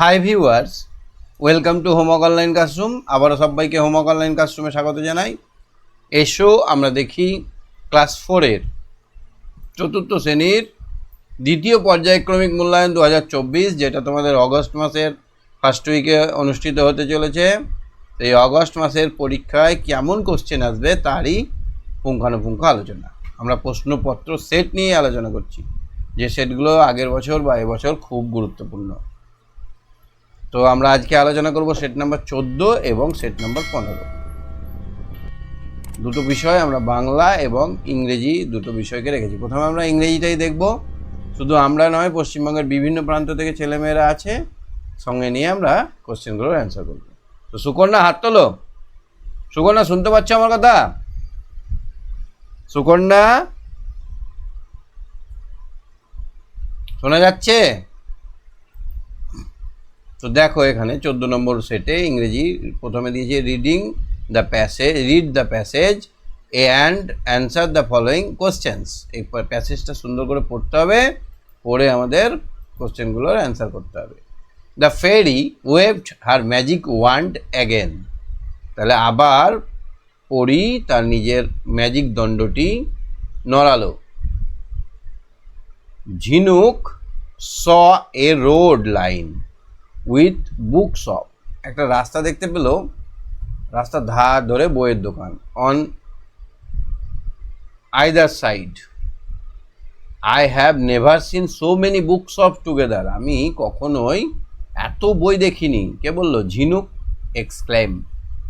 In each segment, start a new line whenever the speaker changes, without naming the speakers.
Hi viewers welcome to homework online classroom আবারও সবাইকে homework online ক্লাসরুমে স্বাগত জানাই। এসো আমরা দেখি ক্লাস ফোরের চতুর্থ শ্রেণির দ্বিতীয় পর্যায়ক্রমিক মূল্যায়ন দু হাজার চব্বিশ, যেটা তোমাদের অগস্ট মাসের ফার্স্ট উইকে অনুষ্ঠিত হতে চলেছে। এই অগস্ট মাসের পরীক্ষায় কেমন কোশ্চেন আসবে তারই পুঙ্খানুপুঙ্খ আলোচনা। আমরা প্রশ্নপত্র সেট নিয়ে আলোচনা করছি। যে সেটগুলো আগের বছর বা এবছর খুব গুরুত্বপূর্ণ। তো আমরা আজকে আলোচনা করব সেট নাম্বার চোদ্দ এবং সেট নাম্বার পনেরো। দুটো বিষয় আমরা বাংলা এবং ইংরেজি দুটো বিষয়কে রেখেছি। প্রথমে আমরা ইংরেজিটাই দেখব। শুধু আমরা নয়, পশ্চিমবঙ্গের বিভিন্ন প্রান্ত থেকে ছেলেমেয়েরা আছে। সঙ্গে নিয়ে আমরা কোশ্চেনগুলোর অ্যান্সার করব। তো সুকন্যা, হাত তোলো। সুকন্যা, শুনতে পাচ্ছ আমার কথা? সুকন্যা? শোনা যাচ্ছে? তো দেখো এখানে চোদ্দ নম্বর সেটে ইংরেজি প্রথমে দিয়েছে reading the passage read the passage and answer the following questions এই প্যাসেজটা সুন্দর করে পড়তে হবে, পড়ে আমাদের কোশ্চেনগুলোর অ্যান্সার করতে হবে। The fairy waved her magic wand again তাহলে আবার পড়ি তার নিজের ম্যাজিক দণ্ডটি নড়ালো। Jhinuk saw a road line with book shop. একটা রাস্তা দেখতে পেল রাস্তার ধার ধরে বইয়ের দোকান on either side I have never seen so many book shop together আমি কখনোই এত বই দেখিনি। কে বলল? ঝিনুক এক্সক্লেম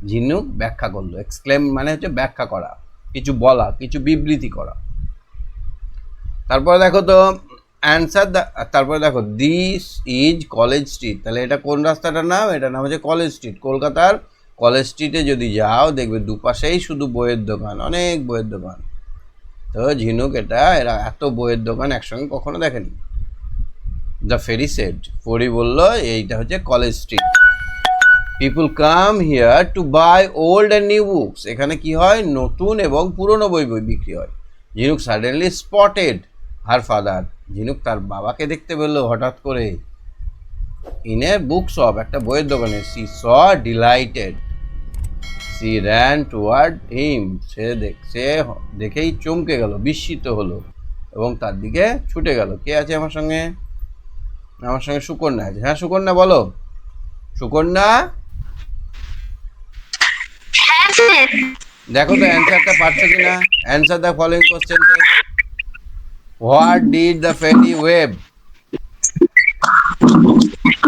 ঝিনুক ব্যাখ্যা করল। এক্সক্লেম মানে হচ্ছে ব্যাখ্যা করা। কিছু বলা, কিছু বিবৃতি করা। তারপরে দেখো তো অ্যান্সার তারপরে দেখো দিস ইজ কলেজ স্ট্রিট তাহলে এটা কোন রাস্তাটার নাম? এটা নাম হচ্ছে কলেজ স্ট্রিট কলকাতার কলেজ স্ট্রিটে যদি যাও, দেখবে দুপাশেই শুধু বইয়ের দোকান, অনেক বইয়ের দোকান। তো ঝিনুক এটা, এরা এত বইয়ের দোকান একসঙ্গে কখনো দেখেনি। দ্য ফেরি সেট ফরি বলল, এইটা হচ্ছে college street people come here to buy old and new books এখানে কি হয়? নতুন এবং পুরনো বই বই বিক্রি হয়। ঝিনুক সাডেনলি স্পটেড হার ফাদার। ঝিনুক তার বাবাকে দেখতে পেল হঠাৎ করে ইন এ বুক শপ একটা বইয়ের দোকানে। She was delighted she ran towards him সে দেখ সে দেখেই চমকে গেল বিস্মিত হলো এবং তার দিকে ছুটে গেল। কে আছে আমার সঙ্গে? আমার সঙ্গে সুকন্যা আছে। হ্যাঁ সুকন্যা বলো। সুকন্যা?
হ্যাঁ
দেখো তো অ্যান্সারটা পারছ কিনা? Answer the following question what did the fairy wave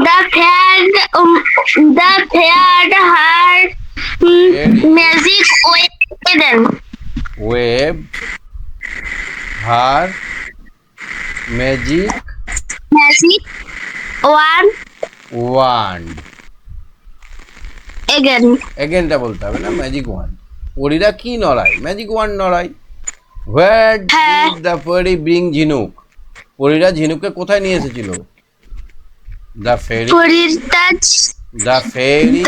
The fair, um, the fair had um, magic weapon.
Wave her magic
Magic one
wand
again.
এগেনটা বলতে হবে না ম্যাজিক ওয়ান পরীরা কি নড়ায়? ম্যাজিক ওয়ান নড়ায়। হোয়ার
হ্যাঁ।
Did the fairy bring Jhinuk পরীরা ঝিনুককে কোথায় নিয়ে এসেছিল the fairy the fairy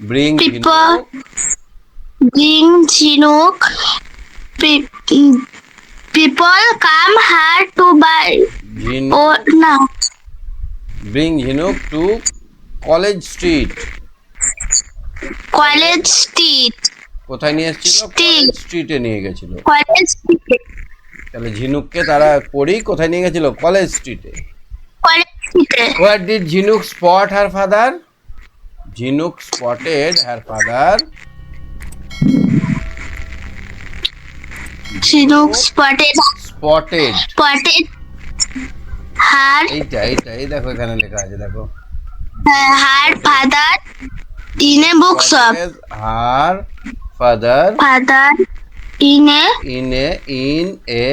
bring Jhinuk
bring Chinook. Pe- mm, people come here to buy.
Jhinuk
Oh no,
bring Jhinuk to college street
college street.
কোথায় নিয়ে এসেছিল? স্ট্রিটে নিয়ে গেছিল. তাহলে ঝিনুককে তারা পরেই কোথায় নিয়ে গেছিল? কলেজ স্ট্রিটে. What did Jhinuk spot her father Jhinuk spotted her father
Chinook spotted
spotted
spotted. Her
এইটা এইটা এই দেখো এখানে লেখা আছে দেখো।
Her father in a bookshop.
Her father
Father in a
in a in a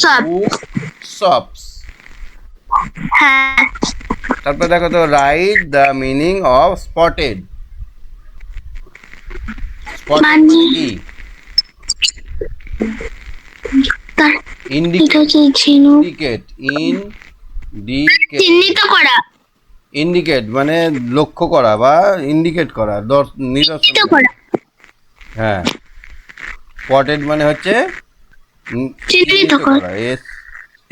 shop. হ্যাঁ
তারপর দেখো তো write the meaning of spotted spotted কি? ইন্ডিকেট ইন্ডিকেট ইন্ডিকেট
চিহ্নিত করা।
ইন্ডিকেট মানে লক্ষ্য করা বা ইন্ডিকেট করা দর- নিদর্শন হ্যাঁ। স্পটেড মানে হচ্ছে
করা।
S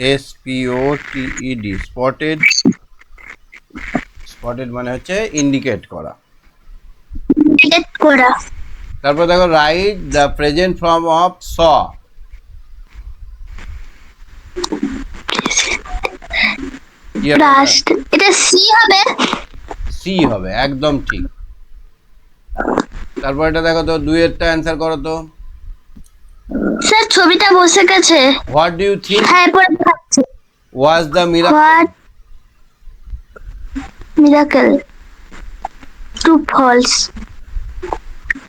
S P O T E D spotted spotted মানে হচ্ছে ইন্ডিকেট করা। তারপর দেখো write the present form of saw
rushed এটা সি হবে?
সি হবে একদম ঠিক। তারপর এটা দেখো তো দুইয়েরটা অ্যান্সার করো তো।
স্যার ছবিটা বসে গেছে।
হোয়াট ডু ইউ থিঙ্ক
হ্যাঁ পরে দেখাচ্ছি।
Was the miracle
what miracle to falls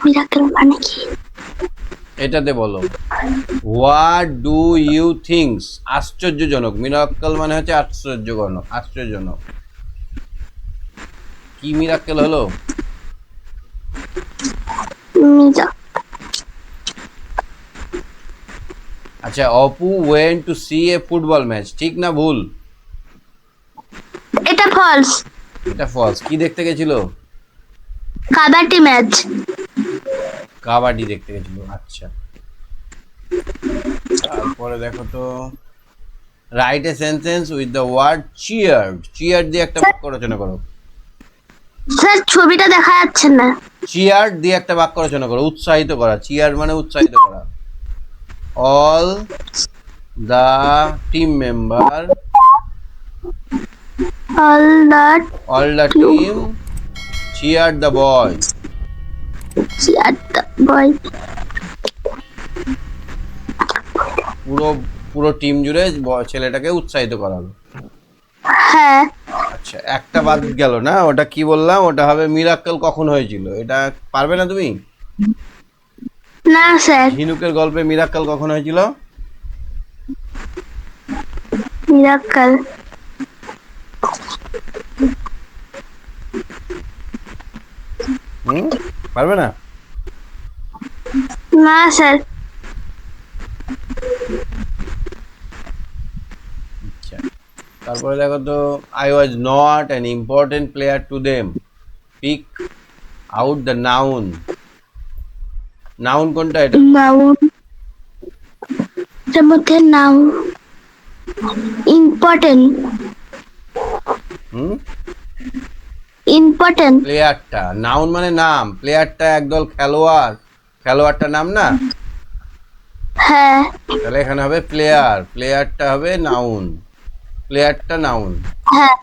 miracle মানে কি?
এটাতে বলো। হোয়াট ডু ইউ থিংস আশ্চর্যজনক। মিরাক্কেল মানে হচ্ছে আশ্চর্যজনক আশ্চর্যজনক। কি মিরাক্কেল হলো? আচ্ছা Apu went to see a football match ঠিক না ভুল?
এটা ফলস
এটা ফলস কি দেখতে গেছিল?
কাবাডি ম্যাচ
কাবাডি দেখতে গেছিল। আচ্ছা। তারপরে দেখো তো write a sentence with the word cheer cheer দিয়ে একটা বাক্য রচনা করো।
স্যার ছবিটা দেখা যাচ্ছে না।
চিয়ার দিয়ে একটা বাক্য রচনা করো উৎসাহিত করা। চিয়ার মানে উৎসাহিত করা। All the team member
all that
all the team cheer the boy
boy
পুরো পুরো টিম জুড়ে ছেলেটাকে উৎসাহিত করালো।
হ্যাঁ।
আচ্ছা একটা বাদ গেল না? ওটা কি বললাম? ওটা হবে মিরাক্কেল কখন হয়েছিল? এটা পারবে না তুমি?
না স্যার।
ঝিনুকের গল্পে মিরাক্কেল কখন হয়েছিল?
মিরাকেল
হুম? পারবে না?
না স্যার।
আচ্ছা। তারপরে দেখো তো I was not an important player to them pick out the noun noun কোনটা এটা?
নাউন এর মধ্যে নাউন ইম্পর্টেন্ট
হুম?
ইম্পর্টেন্ট
প্লেয়ারটা নাউন মানে নাম। প্লেয়ারটা একদল খেলোয়াড়। খেলোয়াড়টা নাম না?
হ্যাঁ।
তাহলে এখানে হবে প্লেয়ার প্লেয়ারটা হবে নাউন প্লেয়ারটা নাউন
হ্যাঁ।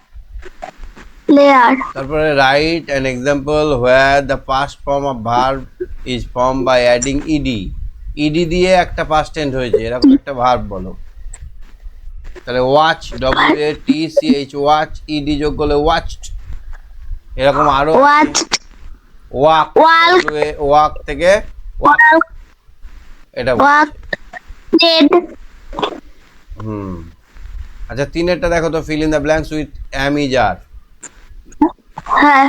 প্লেয়ার
তারপরে write an example where the past form of verb is form by adding ED ED দিয়ে একটা পাস্ট টেন্স হয়েছে। এরকম একটা ভার্ব বলো। তাহলে watch W A T C H watch ED যোগ করলে ওয়াচড এরকম
আরও
ওয়াক ওয়াক থেকে এটা হুম। আচ্ছা তিনেরটা দেখো তো fill in the blanks with am is are
হ্যাঁ।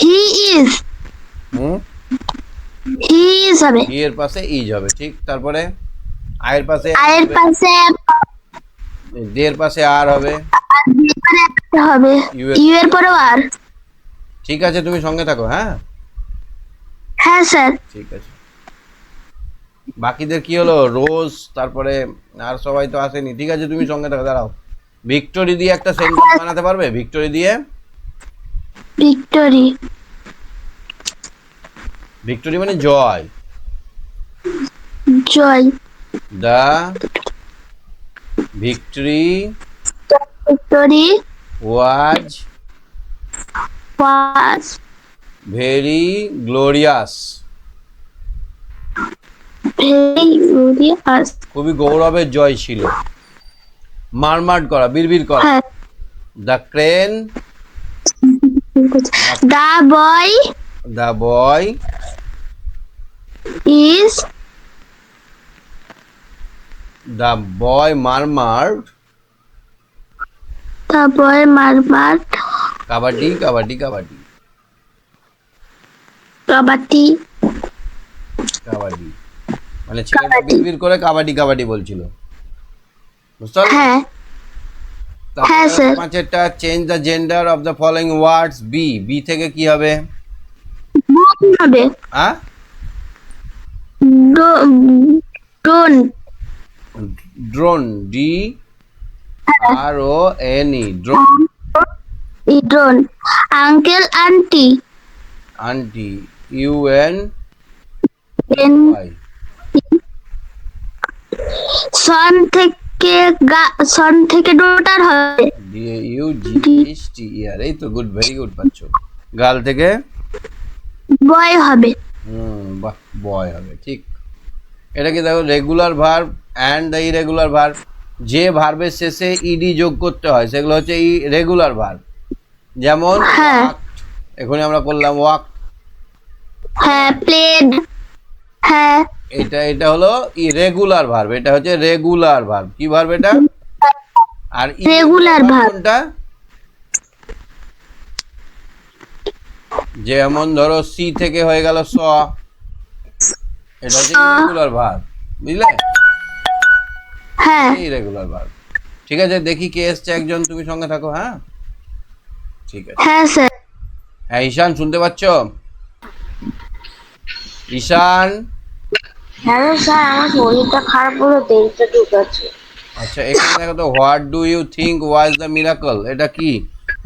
He is
hmm?
He is হবে।
ই এর পাশে ইজ হবে ঠিক? তারপরে আয়ের পাশে
আয়ের পাশে
দের পাশে আর হবে।
একটা হবে।
ইউ এর-
ইউ আর।
ঠিক আছে তুমি সঙ্গে থাকো হ্যাঁ?
হ্যাঁ স্যার।
ঠিক আছে। বাকিদের কি হলো? রোজ তারপরে আর সবাই তো আসেনি। ঠিক আছে তুমি সঙ্গে থাকো দাঁড়াও। ভিক্টোরি দিয়ে একটা সেন্টেন্স বানাতে পারবে? ভিক্টোরি দিয়ে?
ভিক্টোরি।
ভিক্টোরি মানে জয়।
জয়।
দ্য ভিক্টোরি খুবই গৌরবের জয় ছিল। মারমার করা বিড়বিড় করা। The crane
the boy
the boy
is
the boy murmur
boy murmur
kabaddi kabaddi kabaddi.
Kabaddi.
Kabaddi. মানে ছেলেটা। বিড়বিড় করে কাবাডি কাবাডি বলছিল। বুঝতে?
হ্যাঁ।
তারপরে
হ্যাঁ, sir.
পাঁচেরটা change the gender of the following words B B থেকে কি হবে?
হবে।
হ্যাঁ?
Drone
drone D R O N E drone
ইড্রন uncle aunty
aunty U N
N son থেকে গা- সন থেকে ডোটার হবে
D U G H T R এই তো গুড ভেরি গুড পাচ্ছ। গাল থেকে?
বয় হবে।
হুম বাহ বয় হবে ঠিক। এটা কি দেখো regular verb and the irregular verb যে ভার্বের শেষে ইডি যোগ করতে হয় সেগুলো হচ্ছে ই রেগুলার ভার্ব যেমন
হ্যাঁ।
walked, আমরা করলাম ওয়াক
হ্যাঁ প্লেড হ্যাঁ।
এটা এটা হলো ইরেগুলার ভার্ব এটা হচ্ছে রেগুলার ভার্ব কি ভার্ব এটা? আর
রেগুলার verb।
কোনটা? যেমন ধরো সি থেকে হয়ে গেল স। এটা হচ্ছে
স।
ইরেগুলার ভার্ব বুঝলে?
হ্যাঁ।
ইরেগুলার ভার্ব ঠিক আছে দেখি কে এসছে একজন তুমি সঙ্গে থাকো হ্যাঁ? ঠিক আছে।
হ্যাঁ স্যার।
হ্যাঁ ঈশান শুনতে পাচ্ছ? ঈশান?
হ্যালো স্যার আমার শরীরটা খারাপ হলো দেরিতে ঢুকাচ্ছে
আচ্ছা এখানে দেখো তো what do you think was the miracle? এটা কি?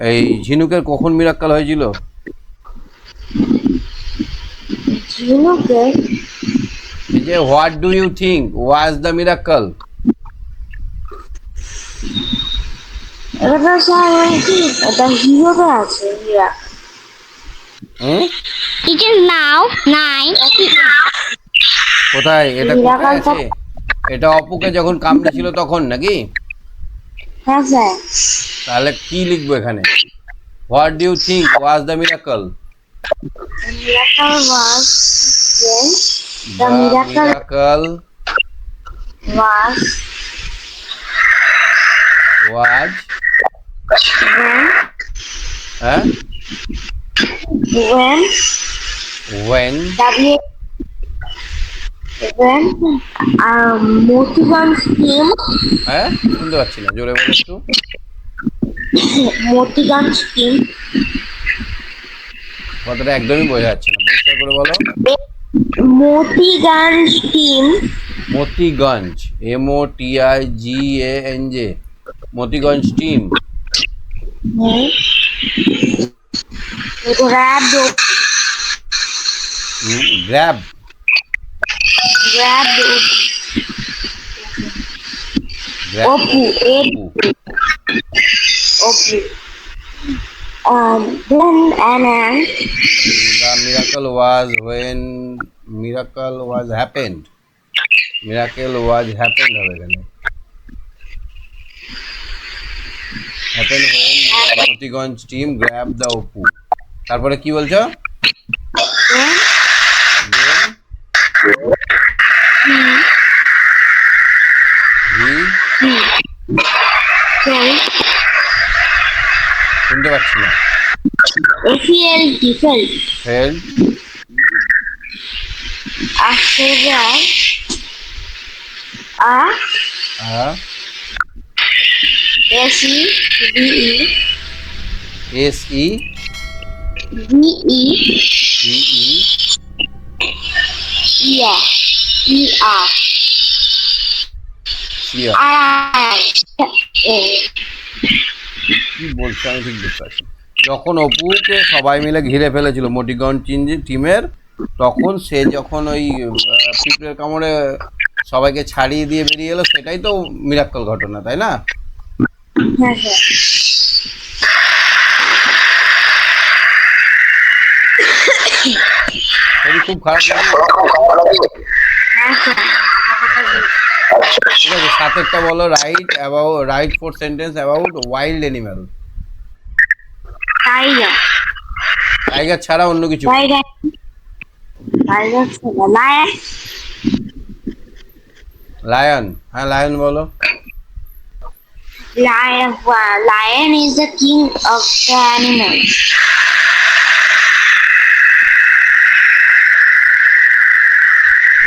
এই ঝিনুকের কখন মিরাকল হয়েছিল?
ঝিনুকে
এই যে what do you think was the miracle
এটা তো স্যার ওই কি? এটা হিরোতে আছে হীরা।
টিচার নাও নাইন
কোথায়? এটা কোথায় আছে? এটা অপুকে যখন কামড়েছিল তখন নাকি?
হ্যাঁ স্যার।
তাহলে কি লিখব এখানে? What do you think was the miracle
miracle was
the miracle
was
was
when
হ্যাঁ
when?
When
W when? Um, Motigan scheme
হ্যাঁ শুনতে পাচ্ছি না জোরে বলো একটু।
Motigan scheme
কথাটা একদমই বোঝা যাচ্ছে না পরিষ্কার করে বলো।
Motigan scheme
Motiganj M O T I G A N J Motiganj team
Nee.
Grab
do.
mm,
grab. Grab do. grab. Okay. Opu. Opu. Um, then
Anna. Uh, the miracle was when miracle was happened. Miracle was happened. Happened when Motiganj team grab the Apu তারপরে কি বলছো? শুনতে পাচ্ছি না। Fell
after that E E
S E
E
E E কি বলছে আমি ঠিক বুঝতে পারছি যখন অপুকে সবাই মিলে ঘিরে ফেলেছিল মটিগঞ্জ চিনজি টিমের তখন সে যখন ওই পিঁপড়ের কামড়ে সবাইকে ছাড়িয়ে দিয়ে বেরিয়ে এলো সেটাই তো মিরাক্কল ঘটনা তাই না? খুব খারাপ লাগছে
স্যার
ঠিক আছে সাতেরটা বলো write about write four sentence about wild animal
tiger
tiger ছাড়া অন্য কিছু।
টাইগার টাইগার লায়ন
লায়ন হ্যাঁ লায়ন বলো।
Lion, uh, lion is the king of the animals.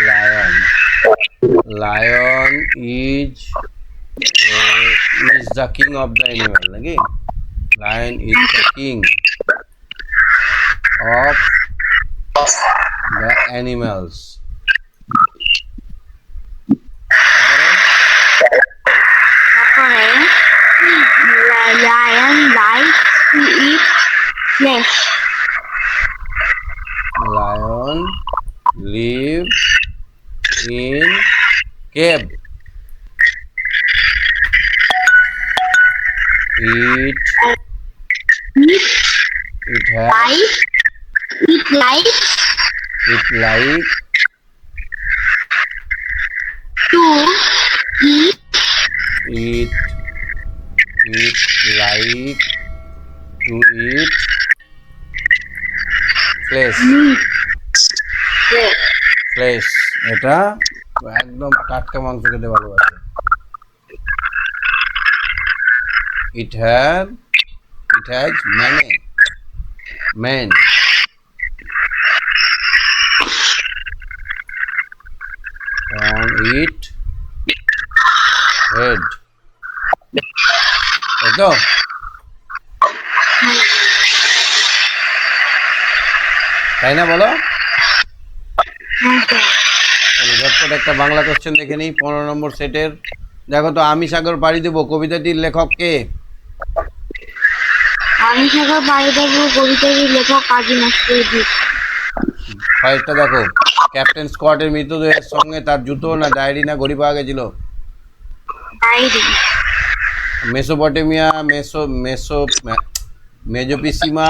lion. Lion is uh, is the king of the animal নাকি lion is the king of the animals
Yes.
lion live in cave it it has
Life. Eat life.
it like
To eat.
it it like to eat
Yes.
Fresh এটা একদম টাটকা মাংস খেতে ভালোবাসে। It has it has মানে mane on it, head. তো তাই না বলো? ঝটপট একটা বাংলা কোশ্চেন দেখে নিই পনেরো নম্বর সেটের দেখো তো আমি সাগর পাড়ি দেবো কবিতাটির লেখক কে?
আমি সাগর বাড়ি দেবো কবিতার লেখক কাজী নজরুল
কয়েকটা দেখো ক্যাপ্টেন স্কটের মৃতদেহের সঙ্গে তার জুতো না ডায়েরি না ঘড়ি পাওয়া গেছিল?
ডায়েরি
মেসোপটেমিয়া মেসো মেসো মেজো পিসিমা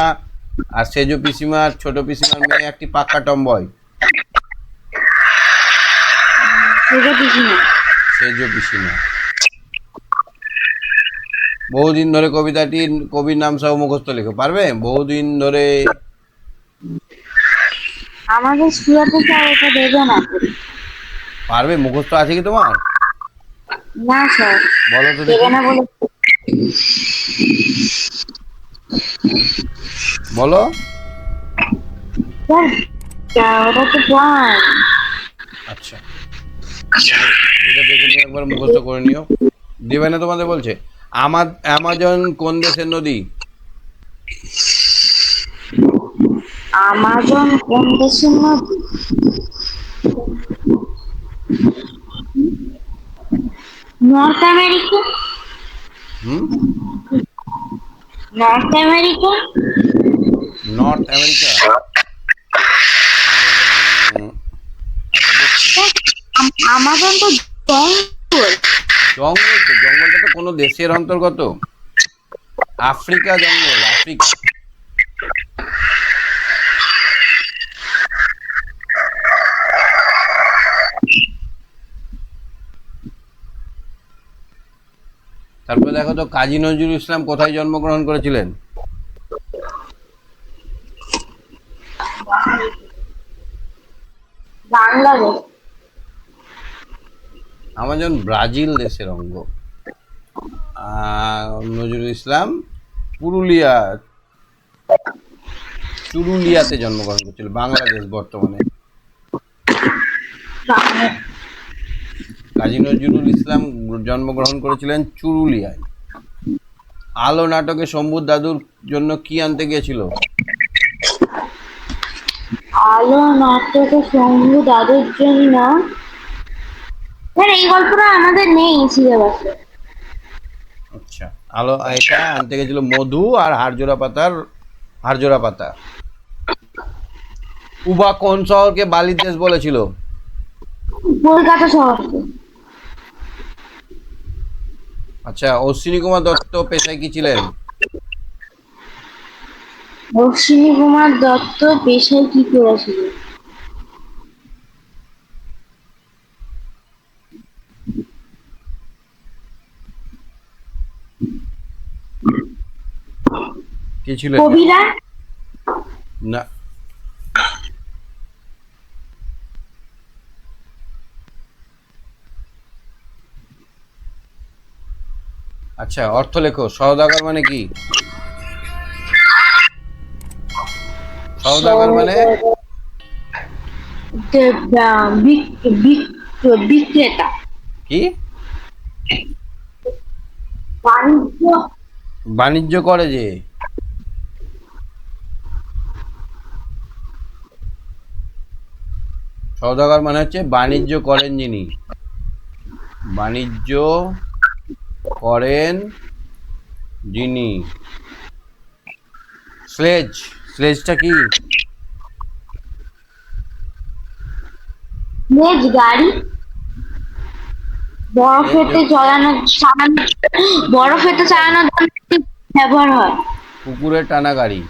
আর সেজো পিসিমার ছোট পিসিমার মেয়ে একটি পাক্কা টম্বয়। সেজো পিসিমা। বহুদিন ধরে কবিতাটির কবির নাম সহ মুখস্থ লেখো। পারবে? বহুদিন ধরে
আমাদের স্কুলে তো স্যার এটা দেবে না।
পারবে? মুখস্থ আছে কি তোমার?
না স্যার।
বলো তো
দেবে
দেখি
না বলে
বলো।
স্যার যা- ওটা তো পড়
আচ্ছা। এটা দেখে নিও একবার মুখস্থ করে নিও। তোমাদের বলছে আমার অ্যামাজন কোন দেশের নদী?
আমাজন কোন দেশের নদী? North America?
হুম?
North America
north America
Amazon তো জঙ্গল।
জঙ্গল তো জঙ্গলটা তো কোনো দেশের অন্তর্গত। আফ্রিকা জঙ্গল আফ্রিকা। তারপরে দেখো তো কাজী নজরুল ইসলাম কোথায় জন্মগ্রহণ করেছিলেন? আমাজন ব্রাজিল দেশের অঙ্গ। নজরুল ইসলাম পুরুলিয়া চুরুলিয়াতে জন্মগ্রহণ করেছিল বাংলাদেশ বর্তমানে। কাজী নজরুল ইসলাম জন্মগ্রহণ করেছিলেন চুরুলিয়ায়। আলো নাটকে শম্ভুর দাদুর জন্য কি আনতে গিয়েছিল?
আলো নাটকে শম্ভু দাদুর জন্য? স্যার এই গল্পটা আমাদের নেই সিলেবাসে।
আচ্ছা আলো এটা আনতে গেছিল মধু আর হাড়জোড়া পাতার হাড়জোড়া পাতা। উবা কোন শহরকে বালির দেশ বলেছিল?
কলকাতা শহরকে।
আচ্ছা অশ্বিনী কুমার দত্ত পেশায় কি ছিলেন?
অশ্বিনী কুমার দত্ত পেশায় কি করেছিল?
কি ছিলেন?
কবিরা?
না আচ্ছা অর্থ লেখো। সওদাগর মানে কি? সওদাগর মানে?
বিক্রেতা।
কি?
বাণিজ্য।
বাণিজ্য করে যে। সওদাগর মানে হচ্ছে বাণিজ্য করেন যিনি। বাণিজ্য করেন যিনি। স্লেজ স্লেজটা কি?
মেজ গাড়ি। বরফেতে চালানো চালানো বরফেতে চালানোর জন্য ব্যবহার হয়।
কুকুরের টানা গাড়ি।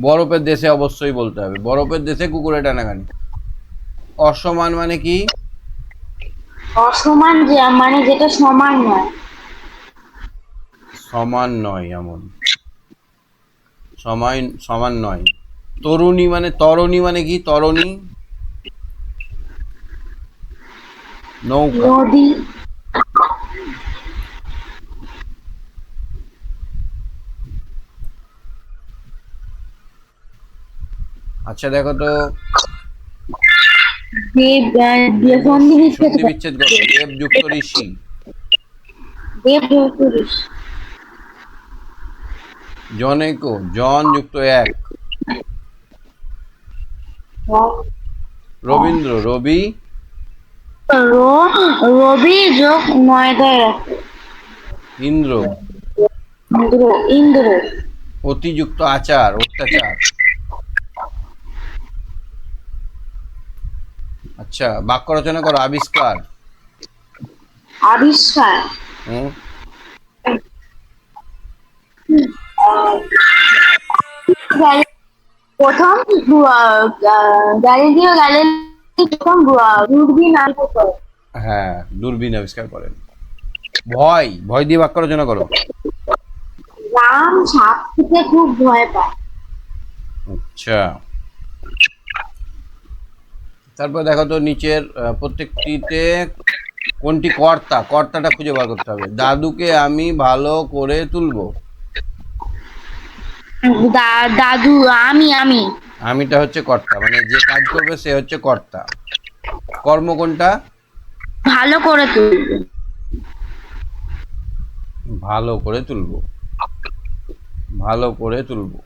বরফের দেশে অবশ্যই বলতে হবে। বরফের দেশে কুকুরের টানা গাড়ি। অসমান মানে কি?
অসমান যে মানে যেটা সমান নয়।
সমান নয় এমন। সমান সমান নয়। তরুণী মানে তরণী মানে কি? তরণী? নৌকা।
নদী।
আচ্ছা দেখো তো।
দেব সন্ধি বিচ্ছেদ
দেব যুক্ত ঋষি।
দেব পুরুষ
জনেক জন যুক্ত এক। রবীন্দ্র রবি।
রবি যোগ ময়দায়
ইন্দ্র।
ইন্দ্র ইন্দ্র।
অতিযুক্ত আচার অত্যাচার। আচ্ছা বাক্য রচনা করো আবিষ্কার।
আবিষ্কার।
হুম।
প্রথম গ্যালিলিও গ্যালিলি প্রথম দূরবীন আবিষ্কার করে
হ্যাঁ দূরবীন আবিষ্কার করেন। ভয় ভয় দিয়ে বাক্য রচনা করো।
রাম সাপ থেকে খুব ভয় পায়।
আচ্ছা। তারপর দেখো তো নিচের প্রত্যেকটিতে কোনটি কর্তা? কর্তাটা খুঁজে বার করতে হবে। দাদুকে আমি ভালো করে তুলবো।
দাদু আমি আমি।
আমিটা হচ্ছে কর্তা। মানে যে কাজ করবে সে হচ্ছে কর্তা। কর্ম কোনটা?
ভালো করে তুলবো।
ভালো করে তুলবো। ভালো করে তুলবো।